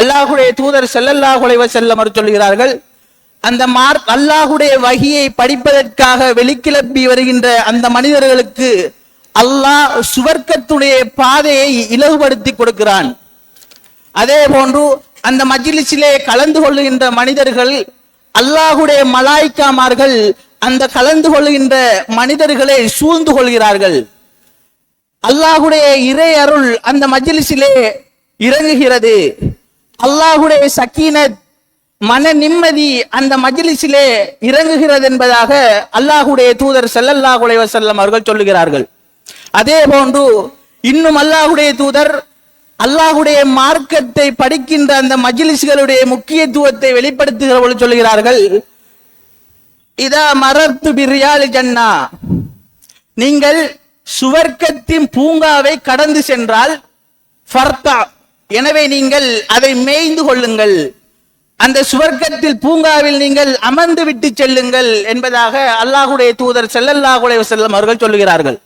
அல்லாஹுடைய தூதர் ஸல்லல்லாஹு செல்லமர் சொல்கிறார்கள் அந்த மார் அல்லாஹுடைய வகியை படிப்பதற்காக வெளிக்கிளப்பி வருகின்ற அந்த மனிதர்களுக்கு அல்லாஹ் சுவர்க்கத்துடைய பாதையை இலகுபடுத்தி கொடுக்கிறான். அதே போன்று அந்த மஜிலிசிலே கலந்து கொள்ளுகின்ற மனிதர்கள் அல்லாஹுடைய மலாய்க்காமார்கள் அந்த கலந்து கொள்ளுகின்ற மனிதர்களை சூழ்ந்து கொள்கிறார்கள். அல்லாஹுடைய இறை அருள் அந்த மஜிலிசிலே இறங்குகிறது. அல்லாஹுடைய சக்கீனத் மன நிம்மதி அந்த மஜிலிசிலே இறங்குகிறது என்பதாக அல்லாஹுடைய தூதர் ஸல்லல்லாஹு அலைஹி வஸல்லம் அவர்கள் சொல்லுகிறார்கள். அதே போன்று இன்னும் அல்லாஹுடைய தூதர் அல்லாஹுடைய மார்க்கத்தை படிக்கின்ற அந்த மஜிலிஸ்களுடைய முக்கியத்துவத்தை வெளிப்படுத்துகிற பொழுது சொல்கிறார்கள் இதா மரத்து பிரியாலி ஜன்னா. நீங்கள் சுவர்க்கத்தின் பூங்காவை கடந்து சென்றால் ஃபர்தா எனவே நீங்கள் அதை மேய்ந்து கொள்ளுங்கள். அந்த சுவர்க்கத்தில் பூங்காவில் நீங்கள் அமர்ந்து விட்டு செல்லுங்கள் என்பதாக அல்லாஹுடைய தூதர் செல்லல்லாஹுடைய செல்லம் அவர்கள் சொல்லுகிறார்கள்.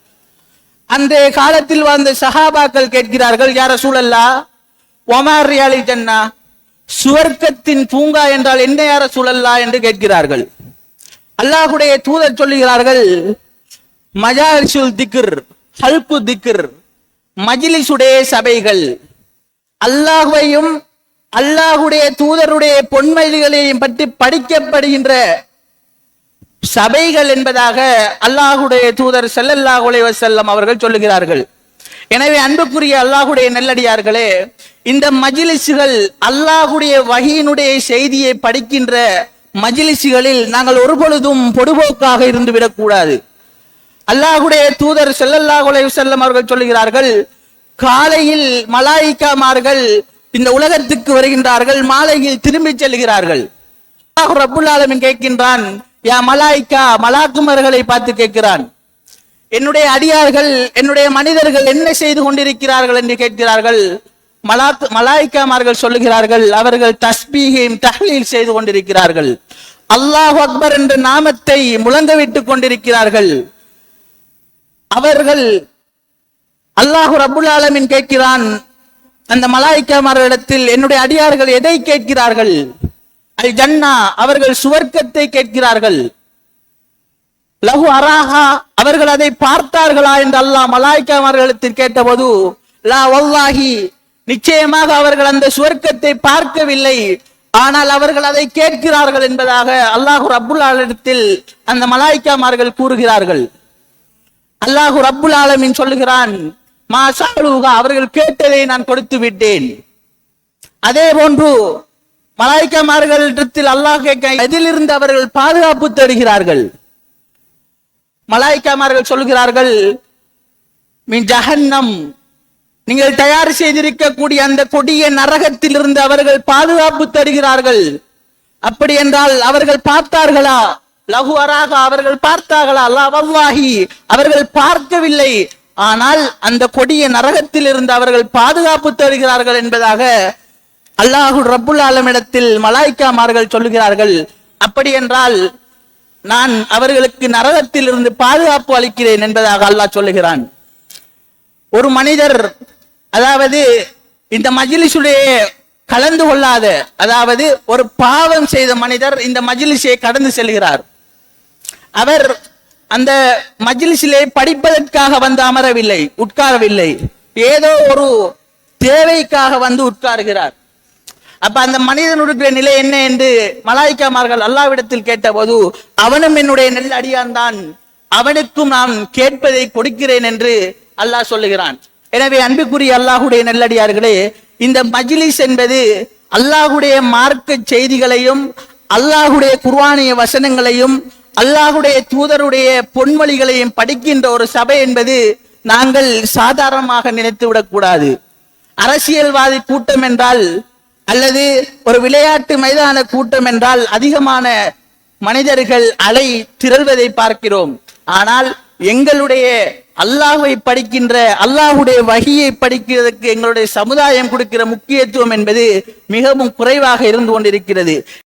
அந்த காலத்தில் வாழ்ந்த சஹாபாக்கள் கேட்கிறார்கள் யார சூழல்லா ஒமார் ரியாலி ஜன்னா? சுவர்க்கத்தின் பூங்கா என்றால் என்ன யார சூழல்லா என்று கேட்கிறார்கள். அல்லாஹுடைய தூதர் சொல்லுகிறார்கள் மஜாரிசுல் திக்ர் ஹல்கு திக்ர் மஜிலிசுடைய சபைகள் அல்லாஹுவையும் அல்லாஹுடைய தூதருடைய பொன்மைகளையும் பற்றி படிக்கப்படுகின்ற சபைகள் என்பதாக அல்லாஹுடைய தூதர் செல்லல்லாஹ் அலைஹி அவர்கள் சொல்லுகிறார்கள். எனவே அன்புக்குரிய அல்லாஹுடைய நெல்லடியார்களே இந்த மஜிலிசுகள் அல்லாஹுடைய வகையினுடைய செய்தியை படிக்கின்ற மஜிலிசுகளில் நாங்கள் ஒருபொழுதும் பொடுபோக்காக இருந்துவிடக்கூடாது. அல்லாஹுடைய தூதர் செல்லல்லாஹ் அலைஹி அவர்கள் சொல்லுகிறார்கள் காலையில் மலாயிக்காமார்கள் இந்த உலகத்துக்கு வருகின்றார்கள் மாலையில் திரும்பிச் செல்கிறார்கள். அல்லாஹ் கேட்கின்றான் யா மலாய்க்கா மலாக்குமர்களை பார்த்து கேட்கிறான். என்னுடைய அடியார்கள் என்னுடைய மனிதர்கள் என்ன செய்து கொண்டிருக்கிறார்கள் என்று கேட்கிறார்கள். மலாத் மலாய்க்காமார்கள் சொல்லுகிறார்கள் அவர்கள் தஸ்பீகையும் தஹ்லீல் செய்து கொண்டிருக்கிறார்கள். அல்லாஹ் அக்பர் என்ற நாமத்தை முழங்கவிட்டுக் கொண்டிருக்கிறார்கள். அவர்கள் அல்லாஹு ரப்புல் ஆலமின் கேட்கிறான் அந்த மலாய்க்காமார்களிடத்தில் என்னுடைய அடியார்கள் எதை கேட்கிறார்கள்? அல் ஜன்னா அவர்கள் சுவர்க்கத்தை கேட்கிறார்கள். லஹு அராஹா அவர்கள் அதை பார்த்தார்களா என்று அல்லாஹ் மலாய்க்காமார்களிடத்தில் கேட்டபோது லா வல்லாஹி நிச்சயமாக அவர்கள் அந்த சுவர்க்கத்தை பார்க்கவில்லை. ஆனால் அவர்கள் அதை கேட்கிறார்கள் என்பதாக அல்லாஹு ரப்புல் ஆலத்தில் அந்த மலாய்க்காமார்கள் கூறுகிறார்கள். அல்லாஹு ரப்புல் ஆலமீன் சொல்லுகிறான் மாசாலுகா அவர்கள் கேட்டதை நான் கொடுத்து விட்டேன். அதே போன்று மலாய்க்காமார்களிடத்தில் அல்லாஹ் கேட்க எதிலிருந்து அவர்கள் பாதுகாப்பு தேடுகிறார்கள்? மலாய்க்காமார்கள் சொல்கிறார்கள் மின் ஜஹன்னம் நீங்கள் தயார் செய்திருக்கக்கூடிய அந்த கொடிய நரகத்திலிருந்து அவர்கள் பாதுகாப்பு தருகிறார்கள் அப்படி என்றால் அவர்கள் பார்த்தார்களா? லகுவராக அவர்கள் பார்த்தார்களா? அல்லா அவர்கள் பார்க்கவில்லை. ஆனால் அந்த கொடிய நரகத்தில் இருந்து அவர்கள் பாதுகாப்பு தருகிறார்கள் என்பதாக அல்லாஹு ரப்புல் ஆலமிடத்தில் மலாய்க்காமார்கள் சொல்லுகிறார்கள். அப்படி என்றால் நான் அவர்களுக்கு நரகத்தில் இருந்து பாதுகாப்பு அளிக்கிறேன் என்பதாக அல்லாஹ் சொல்லுகிறான். ஒரு மனிதர் அதாவது இந்த மஜிலிசுடைய கலந்து கொள்ளாத அதாவது ஒரு பாவம் செய்த மனிதர் இந்த மஜிலிசையை கடந்து செல்கிறார். அவர் அந்த மஜ்லிஸிலே படிப்பதற்காக வந்து அமரவில்லை உட்காரவில்லை. ஏதோ ஒரு தேவைக்காக வந்து உட்காருகிறார். அப்ப அந்த மனிதனுடைய நிலை என்ன என்று மலாய்க்காமார்கள் அல்லாவிடத்தில் கேட்டபோது அவனும் என்னுடைய நெல் அடியான் தான். அவனுக்கும் நான் கேட்பதை கொடுக்கிறேன் என்று அல்லாஹ் சொல்லுகிறான். எனவே அன்புக்குரிய அல்லாஹுடைய நெல்லடியார்களே இந்த மஜ்லிஸ் என்பது அல்லாஹுடைய மார்க்க செய்திகளையும் அல்லாஹுடைய குர்வானிய வசனங்களையும் அல்லாஹுடைய தூதருடைய பொன்மொழிகளையும் படிக்கின்ற ஒரு சபை என்பது நாங்கள் சாதாரணமாக நினைத்து விடக்கூடாது. அரசியல்வாதி கூட்டம் என்றால் அல்லது ஒரு விளையாட்டு மைதான கூட்டம் என்றால் அதிகமான மனிதர்கள் அலை திரள்வதை பார்க்கிறோம். ஆனால் எங்களுடைய அல்லாஹுவை படிக்கின்ற அல்லாஹுடைய வகையை படிக்கிறதுக்கு எங்களுடைய சமுதாயம் கொடுக்கிற முக்கியத்துவம் என்பது மிகவும் குறைவாக இருந்து கொண்டிருக்கிறது.